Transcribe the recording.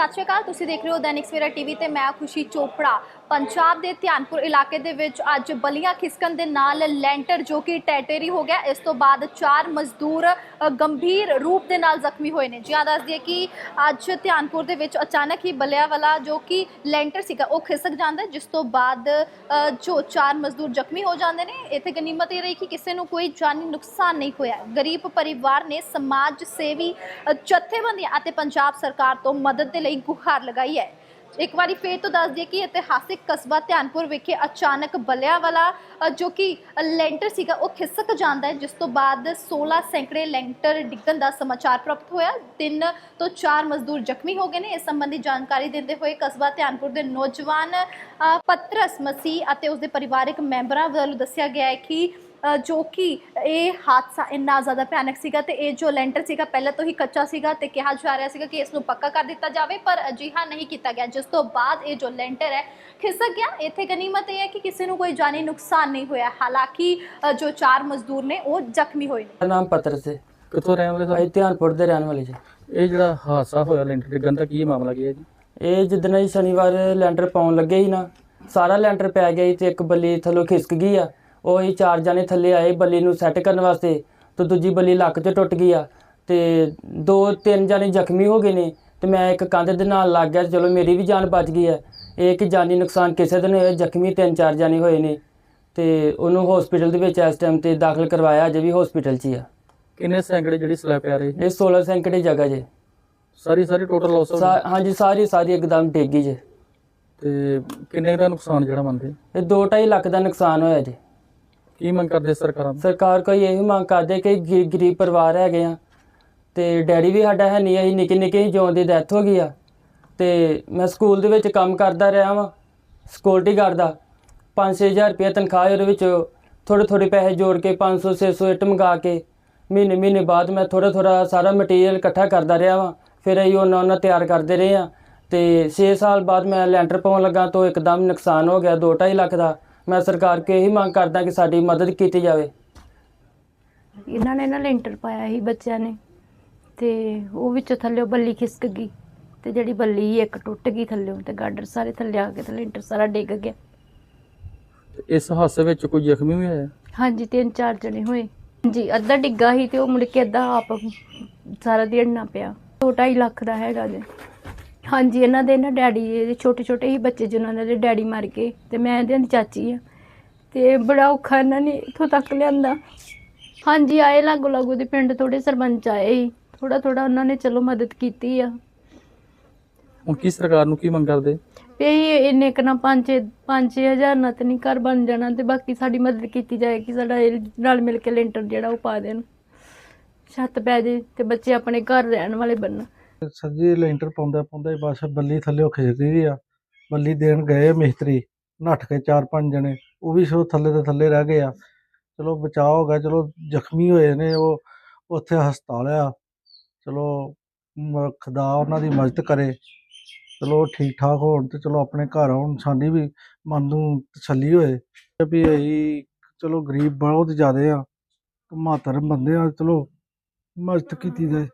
ਸਤਿ ਸ਼੍ਰੀ ਅਕਾਲ ਤੁਸੀਂ ਦੇਖ ਰਹੇ ਹੋ ਦੈਨਿਕ ਸਵੇਰਾ ਟੀਵੀ ਤੇ ਮੈਂ ਖੁਸ਼ੀ ਚੋਪੜਾ। ਪੰਜਾਬ ਦੇ ਧਿਆਨਪੁਰ ਇਲਾਕੇ ਦੇ ਵਿੱਚ ਅੱਜ ਬਲੀਆਂ ਖਿਸਕਣ ਦੇ ਨਾਲ ਲੈਂਟਰ ਜੋ ਕਿ ਟੈਟੇਰੀ ਹੋ ਗਿਆ, ਇਸ ਤੋਂ ਬਾਅਦ ਚਾਰ ਮਜ਼ਦੂਰ ਗੰਭੀਰ ਰੂਪ ਦੇ ਨਾਲ ਜ਼ਖਮੀ ਹੋਏ ਨੇ। ਜ਼ਿਆਦਾ ਦੱਸ ਦਈਏ ਕਿ ਅੱਜ ਧਿਆਨਪੁਰ ਦੇ ਵਿੱਚ ਅਚਾਨਕ ਹੀ ਬਲਿਆ ਵਾਲਾ ਜੋ ਕਿ ਲੈਂਟਰ ਸੀਗਾ, ਉਹ ਖਿਸਕ ਜਾਂਦਾ, ਜਿਸ ਤੋਂ ਬਾਅਦ ਜੋ ਚਾਰ ਮਜ਼ਦੂਰ ਜ਼ਖਮੀ ਹੋ ਜਾਂਦੇ ਨੇ, ਇੱਥੇ ਗਨੀਮਤ ਇਹ ਰਹੀ ਕਿ ਕਿਸੇ ਨੂੰ ਕੋਈ ਜਾਨੀ ਨੁਕਸਾਨ ਨਹੀਂ ਹੋਇਆ। ਗਰੀਬ ਪਰਿਵਾਰ ਨੇ ਸਮਾਜ ਸੇਵੀ ਜਥੇਬੰਦੀਆਂ ਅਤੇ ਪੰਜਾਬ ਸਰਕਾਰ ਤੋਂ ਮਦਦ ਦੇ ਲਈ ਗੁਹਾਰ ਲਗਾਈ ਹੈ। ਇੱਕ ਵਾਰੀ ਫੇਰ ਤੋਂ ਦੱਸ ਦਈਏ ਕਿ ਇਤਿਹਾਸਿਕ ਕਸਬਾ ਧਿਆਨਪੁਰ ਵਿਖੇ ਅਚਾਨਕ ਬਲਿਆ ਵਾਲਾ ਜੋ ਕਿ ਲੈਂਟਰ ਸੀਗਾ ਉਹ ਖਿਸਕ ਜਾਂਦਾ ਹੈ ਜਿਸ ਤੋਂ ਬਾਅਦ 16 ਸੈਂਕੜੇ ਲੈਂਟਰ ਡਿੱਗਣ ਦਾ ਸਮਾਚਾਰ ਪ੍ਰਾਪਤ ਹੋਇਆ। ਤਿੰਨ ਤੋਂ ਚਾਰ ਮਜ਼ਦੂਰ ਜ਼ਖਮੀ ਹੋ ਗਏ ਨੇ। ਇਸ ਸੰਬੰਧੀ ਜਾਣਕਾਰੀ ਦਿੰਦੇ ਹੋਏ ਕਸਬਾ ਧਿਆਨਪੁਰ ਦੇ ਨੌਜਵਾਨ ਅ, ਪਤਰਸ ਮਸੀਹ ਅਤੇ ਉਸਦੇ ਪਰਿਵਾਰਕ ਮੈਂਬਰਾਂ ਵੱਲੋਂ ਦੱਸਿਆ ਗਿਆ ਹੈ ਕਿ ਜੋ ਕਿ ਇਹ ਹਾਦਸਾ ਇੰਨਾ ਜ਼ਿਆਦਾ ਭਿਆਨਕ ਸੀਗਾ ਤੇ ਇਹ ਜੋ ਲੈਂਟਰ ਸੀਗਾ ਪਹਿਲਾਂ ਤੋਂ ਹੀ ਕੱਚਾ ਸੀਗਾ ਤੇ ਕਿਹਾ ਜਾ ਰਿਹਾ ਸੀਗਾ ਕਿ ਇਸ ਨੂੰ ਪੱਕਾ ਕਰ ਦਿੱਤਾ ਜਾਵੇ ਪਰ ਅਜਿਹਾ ਨਹੀਂ ਕੀਤਾ ਗਿਆ। ਜਿਸ ਤੋਂ ਬਾਅਦ ਇਹ ਜੋ ਲੈਂਟਰ ਹੈ ਖਿਸਕ ਗਿਆ। ਇੱਥੇ ਗਨੀਮਤ ਇਹ ਹੈ ਕਿ ਕਿਸੇ ਨੂੰ ਕੋਈ ਜਾਨੀ ਨੁਕਸਾਨ ਨਹੀਂ ਹੋਇਆ। ਹਾਲਾਂਕਿ ਜੋ ਚਾਰ ਮਜ਼ਦੂਰ ਨੇ ਉਹ ਜ਼ਖਮੀ ਹੋਏ ਨੇ। ਨਾਮ ਪੱਤਰ ਸੇ। ਕਿੱਥੋਂ ਰਹਿਣ ਵਾਲੇ ਸਰ ਧਿਆਨਪੁਰ ਦੇ ਰਹਿਣ ਵਾਲੇ ਜੀ। ਇਹ ਜਿਹੜਾ ਹਾਦਸਾ ਹੋਇਆ ਲੈਂਟਰ ਡਿੱਗਣ ਦਾ ਕੀ ਮਾਮਲਾ ਕੀ ਹੈ ਜੀ? ਇਹ ਜਿੱਦਣ ਅਸੀਂ ਸ਼ਨੀਵਾਰ ਲੈਂਟਰ ਪਾਉਣ ਲੱਗੇ ਸੀ ਨਾ ਸਾਰਾ ਲੈਂਟਰ ਪੈ ਗਿਆ ਸੀ ਤੇ ਇੱਕ ਬੱਲੀ ਥੱਲੋਂ ਖਿਸਕ ਗਈ ਆ। ਉਹ ਅਸੀਂ ਚਾਰ ਜਾਣੇ ਥੱਲੇ ਆਏ ਬੱਲੀ ਨੂੰ ਸੈੱਟ ਕਰਨ ਵਾਸਤੇ ਤੇ ਦੂਜੀ ਬੱਲੀ ਲੱਕ 'ਚ ਟੁੱਟ ਗਈ ਆ ਤੇ ਦੋ ਤਿੰਨ ਜਾਣੇ ਜ਼ਖਮੀ ਹੋ ਗਏ ਨੇ ਤੇ ਮੈਂ ਇੱਕ ਕੰਧ ਦੇ ਨਾਲ ਲੱਗ ਗਿਆ ਤੇ ਚਲੋ ਮੇਰੀ ਵੀ ਜਾਨ ਬਚ ਗਈ ਹੈ ਇਹ ਕਿ ਜਾਨੀ ਨੁਕਸਾਨ ਕਿਸੇ ਦੇ ਨਹੀਂ ਹੋਇਆ ਜ਼ਖਮੀ ਤਿੰਨ ਚਾਰ ਜਾਣੇ ਹੋਏ ਨੇ ਤੇ ਉਹਨੂੰ ਹਸਪੀਟਲ ਦੇ ਵਿੱਚ ਇਸ ਟਾਈਮ ਤੇ ਦਾਖਲ ਕਰਵਾਇਆ ਅਜੇ ਵੀ ਹਸਪੀਟਲ 'ਚ ਹੀ ਆ। ਕਿੰਨੇ ਸੈਂਕੜੇ ਜਿਹੜੀ ਸਲੈਬ ਆ ਰਹੀ? ਇਹ 16 ਸੈਂਕੜੇ ਜਗ੍ਹਾ ਜੇ। ਸਾਰੀ ਸਾਰੀ ਟੋਟਲ ਲਾਸ ਹੋ ਹਾਂਜੀ ਸਾਰੀ ਸਾਰੀ ਇੱਕਦਮ ਡਿੱਗ ਜੇ। ਤੇ ਕਿੰਨੇ ਦਾ ਨੁਕਸਾਨ ਜਿਹੜਾ ਮੰਨਦੇ? ਇਹ 2.5 ਲੱਖ ਦਾ ਨੁਕਸਾਨ ਹੋਇਆ ਜੀ। ਕੀ ਮੰਗ ਕਰਦੇ ਸਰਕਾਰਾਂ ਤੋਂ? ਸਰਕਾਰ ਕੋਈ ਇਹੀ ਮੰਗ ਕਰਦੇ ਕਿ ਗ- ਗਰੀਬ ਪਰਿਵਾਰ ਹੈਗੇ ਆ ਤੇ ਡੈਡੀ ਵੀ ਸਾਡਾ ਹੈ ਨਹੀਂ ਅਸੀਂ ਨਿੱਕੇ ਨਿੱਕੇ ਹੀ ਜੋਨ ਦੀ ਡੈਥ ਹੋ ਗਈ ਆ। ਤੇ ਮੈਂ ਸਕੂਲ ਦੇ ਵਿੱਚ ਕੰਮ ਕਰਦਾ ਰਿਹਾ ਵਾਂ ਸਿਕਿਉਰਿਟੀ ਗਾਰਡ ਦਾ। 5-6000 ਰੁਪਏ ਤਨਖਾਹ ਹੈ, ਉਹਦੇ ਵਿੱਚ ਥੋੜੇ ਥੋੜੇ ਪੈਸੇ ਜੋੜ ਕੇ 500 600 ਇੱਟ ਮੰਗਾ ਕੇ ਮਹੀਨੇ ਮਹੀਨੇ ਬਾਅਦ ਮੈਂ ਥੋੜਾ ਥੋੜਾ ਸਾਰਾ ਮਟੀਰੀਅਲ ਇਕੱਠਾ ਕਰਦਾ ਰਿਹਾ ਵਾਂ। ਫਿਰ ਅਸੀਂ ਉਹਨਾਂ ਉਹਨਾਂ ਤਿਆਰ ਕਰਦੇ ਰਹੇ ਆ। ਤੇ 6 ਸਾਲ ਬਾਅਦ ਮੈਂ ਲੈਂਟਰ ਪਾਉਣ ਲੱਗਾ ਤਾਂ ਇੱਕਦਮ ਨੁਕਸਾਨ ਹੋ ਗਿਆ 2.5 ਲੱਖ ਦਾ। ਮੈਂ ਸਰਕਾਰ ਕੋਲ ਇਹੀ ਮੰਗ ਕਰਦਾ ਕਿ ਸਾਡੀ ਮਦਦ ਕੀਤੀ ਜਾਵੇ। ਇਹਨਾਂ ਨੇ ਨਾ ਲੈਂਟਰ ਪਾਇਆ ਸੀ ਬੱਚਿਆਂ ਨੇ ਤੇ ਉਹ ਵਿੱਚੋਂ ਥੱਲੇ ਬੱਲੀ ਖਿਸਕ ਗਈ ਤੇ ਜਿਹੜੀ ਬੱਲੀ ਸੀ ਇੱਕ ਟੁੱਟ ਗਈ ਥੱਲੇ ਤੇ ਗਾਡਰ ਸਾਰੇ ਥੱਲੇ ਆ ਕੇ ਤੇ ਲੈਂਟਰ ਸਾਰਾ ਡਿੱਗ ਗਿਆ। ਇਸ ਹਾਦਸੇ ਵਿੱਚ ਕੋਈ ਜ਼ਖਮੀ ਵੀ ਹੋਇਆ? ਹਾਂਜੀ ਤਿੰਨ ਚਾਰ ਜਣੇ ਹੋਏ। ਜੀ ਅੱਧਾ ਡਿੱਗਾ ਸੀ ਤੇ ਉਹ ਮੁੜ ਕੇ ਅੱਧਾ ਆਪ ਸਾਰਾ ਦੇੜਨਾ ਪਿਆ। 2.5 ਲੱਖ ਦਾ ਹੈਗਾ ਜੀ। ਹਾਂਜੀ ਇਹਨਾਂ ਦੇ ਨਾ ਡੈਡੀ ਇਹਦੇ ਛੋਟੇ ਛੋਟੇ ਹੀ ਬੱਚੇ ਜਿਨ੍ਹਾਂ ਦੇ ਡੈਡੀ ਮਰ ਗਏ ਤੇ ਮੈਂ ਇਹਦੀ ਚਾਚੀ ਆ। ਤੇ ਬੜਾ ਔਖਾ ਇਹਨਾਂ ਨੇ ਇੱਥੋਂ ਤੱਕ ਲਿਆਂਦਾ। ਹਾਂਜੀ ਆਏ ਲਾਗੋ ਲਾਗੋ ਦੇ ਪਿੰਡ ਥੋੜੇ ਸਰਪੰਚ ਆਏ ਸੀ ਥੋੜਾ ਥੋੜਾ ਉਹਨਾਂ ਨੇ ਚਲੋ ਮਦਦ ਕੀਤੀ ਆ। ਹੁਣ ਕੀ ਸਰਕਾਰ ਨੂੰ ਕੀ ਮੰਗ ਕਰਦੇ? ਵੀ ਅਸੀਂ ਇੰਨੇ ਕੁ ਨਾ 5 ਪੰਜ ਹਜ਼ਾਰ ਨਾਲ ਤੇ ਨਹੀਂ ਘਰ ਬਣ ਜਾਣਾ ਤੇ ਬਾਕੀ ਸਾਡੀ ਮਦਦ ਕੀਤੀ ਜਾਏ ਕਿ ਸਾਡਾ ਇਹ ਨਾਲ ਮਿਲ ਕੇ ਲੈਂਟਰ ਜਿਹੜਾ ਉਹ ਪਾ ਦੇਣ। ਛੱਤ ਪੈ ਜੇ ਤੇ ਬੱਚੇ ਆਪਣੇ ਘਰ ਰਹਿਣ ਵਾਲੇ ਬਣਨ। ਸੱਜੀ ਲੈਂਟਰ ਪਾਉਂਦਾ ਪਾਉਂਦਾ ਹੀ ਬਸ ਬੱਲੀ ਥੱਲੇ ਉਹ ਖਿਸਕਦੀ ਗਈ ਆ। ਬੱਲੀ ਦੇਣ ਗਏ ਮਿਸਤਰੀ, ਨੱਠ ਕੇ ਚਾਰ ਪੰਜ ਜਣੇ, ਉਹ ਵੀ ਸੋ ਥੱਲੇ ਤੇ ਥੱਲੇ ਰਹਿ ਗਏ ਆ। ਚਲੋ ਬਚਾਅ ਹੋ ਗਿਆ, ਚਲੋ ਜ਼ਖਮੀ ਹੋਏ ਨੇ ਉਹ, ਉੱਥੇ ਹਸਪਤਾਲ ਆ। ਚਲੋ ਮ- ਖੁਦਾ ਉਹਨਾਂ ਦੀ ਮਦਦ ਕਰੇ। ਚਲੋ ਠੀਕ ਠਾਕ ਹੋਣ ਤੇ ਚਲੋ ਆਪਣੇ ਘਰ ਆਉਣ, ਸਾਡੀ ਵੀ ਮਨ ਨੂੰ ਤਸੱਲੀ ਹੋਏ। ਵੀ ਅਸੀਂ ਚਲੋ ਗਰੀਬ ਬਹੁਤ ਜ਼ਿਆਦੇ ਆ। ਮਾਤਰ ਬੰਦੇ ਆ, ਚਲੋ ਮਦਦ ਕੀਤੀ ਜਾਏ।